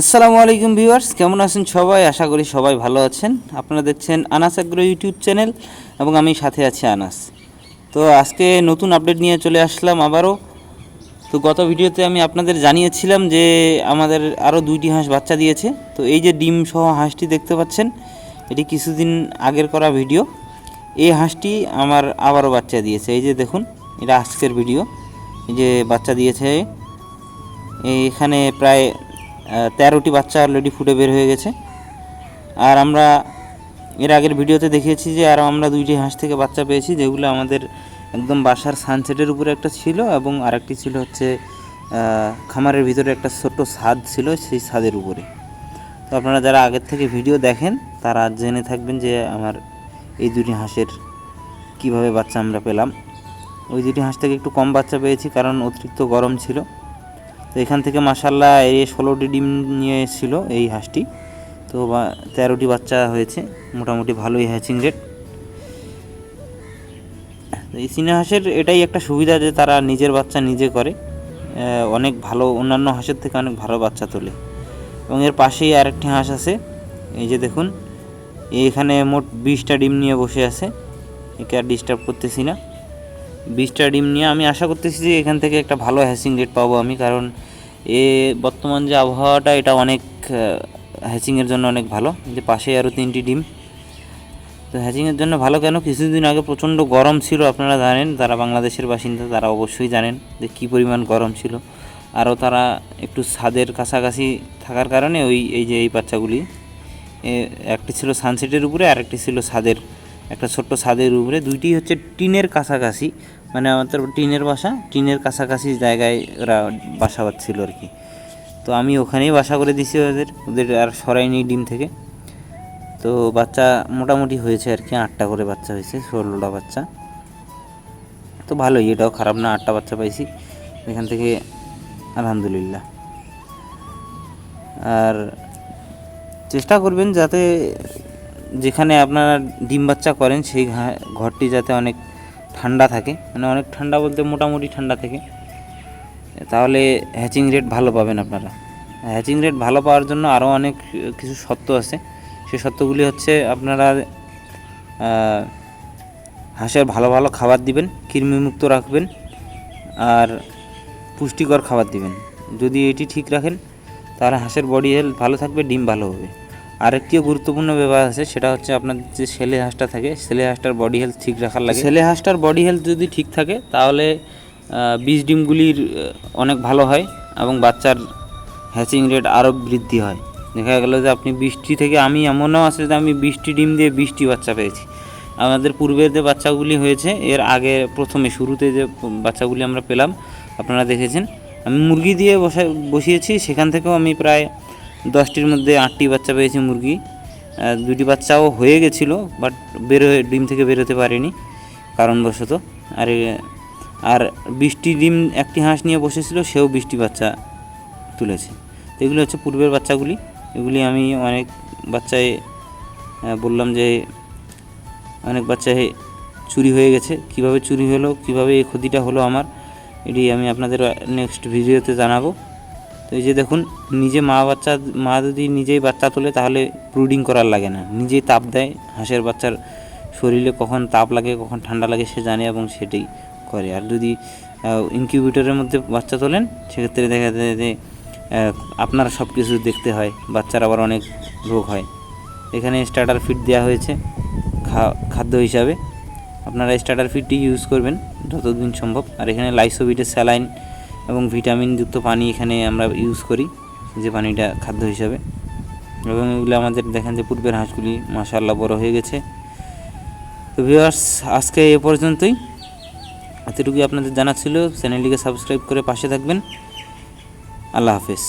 আসসালামু আলাইকুম ভিউয়ার্স, কেমন আছেন সবাই? আশা করি সবাই ভালো আছেন। আপনারা দেখছেন আনাস আগ্রো ইউটিউব চ্যানেল এবং আমি সাথে আছি আনাস। তো আজকে নতুন আপডেট নিয়ে চলে আসলাম আবারও। তো গত ভিডিওতে আমি আপনাদের জানিয়েছিলাম যে আমাদের আরও দুইটি হাঁস বাচ্চা দিয়েছে। তো এই যে ডিম সহ হাঁসটি দেখতে পাচ্ছেন, এটি কিছুদিন আগের করা ভিডিও। এই হাঁসটি আমার আবারও বাচ্চা দিয়েছে। এই যে দেখুন, এটা আজকের ভিডিও। এই যে বাচ্চা দিয়েছে। এখানে প্রায় তেরোটি বাচ্চা অলরেডি ফুটে বের হয়ে গেছে। আর আমরা এর আগের ভিডিওতে দেখিয়েছি যে আরও আমরা দুইটি হাঁস থেকে বাচ্চা পেয়েছি, যেগুলো আমাদের একদম বাসার সানসেটের উপরে একটা ছিল এবং আরেকটি ছিল হচ্ছে খামারের ভিতরে একটা ছোট্ট স্বাদ ছিল সেই স্বাদের উপরে। তো আপনারা যারা আগের থেকে ভিডিও দেখেন, তারা জেনে থাকবেন যে আমার এই দুটি হাঁসের কীভাবে বাচ্চা আমরা পেলাম। ওই দুটি হাঁস থেকে একটু কম বাচ্চা পেয়েছি কারণ অতিরিক্ত গরম ছিল। তো এখান থেকে মাসাল্লাহ এই ষোলোটি ডিম নিয়ে এসেছিল এই হাঁসটি। তো তেরোটি বাচ্চা হয়েছে, মোটামুটি ভালোই হ্যাচিং রেট এই চীনা হাঁসের এটাই একটা সুবিধা যে তারা নিজের বাচ্চা নিজে করে অনেক ভালো, অন্যান্য হাঁসের থেকে অনেক ভালো বাচ্চা তোলে। এবং এর পাশেই আরেকটি হাঁস আছে, এই যে দেখুন, এখানে মোট বিশটা ডিম নিয়ে বসে আছে, একে আর ডিস্টার্ব করতেছি না। বিশটা ডিম নিয়ে আমি আশা করতেছি যে এখান থেকে একটা ভালো হ্যাচিং রেট পাবো আমি, কারণ এ বর্তমান যে আবহাওয়াটা, এটা অনেক হ্যাচিংয়ের জন্য অনেক ভালো। যে পাশে আরও তিনটি ডিম। তো হ্যাচিংয়ের জন্য ভালো কেন? কিছুদিন আগে প্রচণ্ড গরম ছিল, আপনারা জানেন, যারা বাংলাদেশের বাসিন্দা তারা অবশ্যই জানেন যে কী পরিমাণ গরম ছিল। আরও তারা একটু ছাদের কাছাকাছি থাকার কারণে ওই, এই যে এই বাচ্চাগুলি একটি ছিল সানসেটের উপরে আর একটি ছিল ছাদের, একটা ছোট্ট ছাদের উপরে। দুইটি হচ্ছে টিনের কাছাকাছি মানে আমাদের টিনের বাসা, টিনের কাছাকাছি জায়গায় ওরা বাসা বাঁধছিল আর কি। তো আমি ওখানেই বাসা করে দিছি ওদের ওদের আর সরাইনি ডিম থেকে। তো বাচ্চা মোটামুটি হয়েছে আর কি, আটটা করে বাচ্চা হয়েছে, ষোলোটা বাচ্চা। তো ভালোই, এটাও খারাপ না, আটটা বাচ্চা পাইছি। এখান থেকে আলহামদুলিল্লাহ। আর চেষ্টা করবেন যাতে যেখানে আপনারা ডিম বাচ্চা করেন, সেই ঘরটি যাতে অনেক ঠান্ডা থাকে মানে অনেক ঠান্ডা বলতে মোটামুটি ঠান্ডা থাকে। তাহলে হ্যাচিং রেট ভালো পাবেন আপনারা। হ্যাচিং রেট ভালো পাওয়ার জন্য আরও অনেক কিছু সত্য আছে। সেই সত্যগুলি হচ্ছে আপনারা হাঁসের ভালো ভালো খাবার দিবেন, কৃমিমুক্ত রাখবেন, আর পুষ্টিকর খাবার দিবেন। যদি এটি ঠিক রাখেন, তাহলে হাঁসের বডি হেলথ ভালো থাকবে, ডিম ভালো হবে। আরেকটিও গুরুত্বপূর্ণ ব্যাপার আছে, সেটা হচ্ছে আপনার যে ছেলে হাঁসটা থাকে ছেলে হাঁসটার বডি হেলথ ঠিক রাখার লাগে। ছেলে হাঁসটার বডি হেলথ যদি ঠিক থাকে, তাহলে বীজ ডিমগুলির অনেক ভালো হয় এবং বাচ্চার হ্যাচিং রেট আরও বৃদ্ধি হয়। দেখা গেল যে আপনি বৃষ্টি থেকে, আমি এমনও আছে যে আমি বৃষ্টি ডিম দিয়ে বৃষ্টি বাচ্চা পেয়েছি। আমাদের পূর্বের যে বাচ্চাগুলি হয়েছে, এর আগে প্রথমে, শুরুতে যে বাচ্চাগুলি আমরা পেলাম, আপনারা দেখেছেন। আমি মুরগি দিয়ে বসা, বসিয়েছি, সেখান থেকেও আমি প্রায় দশটির মধ্যে আটটি বাচ্চা পেয়েছে মুরগি। দুটি বাচ্চাও হয়ে গেছিল বাট বের ডিম থেকে বেরোতে পারেনি, কারণবশত। আর আর বৃষ্টি ডিম একটি হাঁস নিয়ে বসেছিল, সেও বৃষ্টি বাচ্চা তুলেছে। তো এগুলি হচ্ছে পূর্বের বাচ্চাগুলি। এগুলি আমি অনেক বাচ্চায় বললাম যে অনেক বাচ্চায় চুরি হয়ে গেছে। কীভাবে চুরি হলো, কীভাবে এই ক্ষতিটা হলো আমার, এটি আমি আপনাদের নেক্সট ভিডিওতে জানাব। তো এই যে দেখুন, নিজে মা বাচ্চা, মা যদি নিজেই বাচ্চা তোলে, তাহলে ব্রুডিং করার লাগে না। নিজেই তাপ দেয়, হাঁসের বাচ্চার শরীরে কখন তাপ লাগে, কখন ঠান্ডা লাগে, সে জানে এবং সেটাই করে। আর যদি ইনকিউবেটরের মধ্যে বাচ্চা তোলেন, সেক্ষেত্রে দেখা যায় যে আপনার সব কিছু দেখতে হয়, বাচ্চার আবার অনেক রোগ হয়। এখানে স্টার্টার ফিড দেওয়া হয়েছে খাদ্য হিসাবে। আপনারা স্টার্টার ফিডটি ইউজ করবেন, যতদিন সম্ভব। আর এখানে লাইসোভিটের স্যালাইন এবং ভিটামিনযুক্ত পানি এখানে আমরা ইউজ করি, যে পানিটা খাদ্য হিসাবে। এবং এগুলো আমাদের দেখেন যে পূর্বের হাঁসগুলি মাসাল্লাহ বড় হয়ে গেছে। তো ভিউয়ার্স আজকে এ পর্যন্তই। এতটুকুই আপনাদের জানা ছিল। চ্যানেলটিকে সাবস্ক্রাইব করে পাশে থাকবেন। আল্লাহ হাফেজ।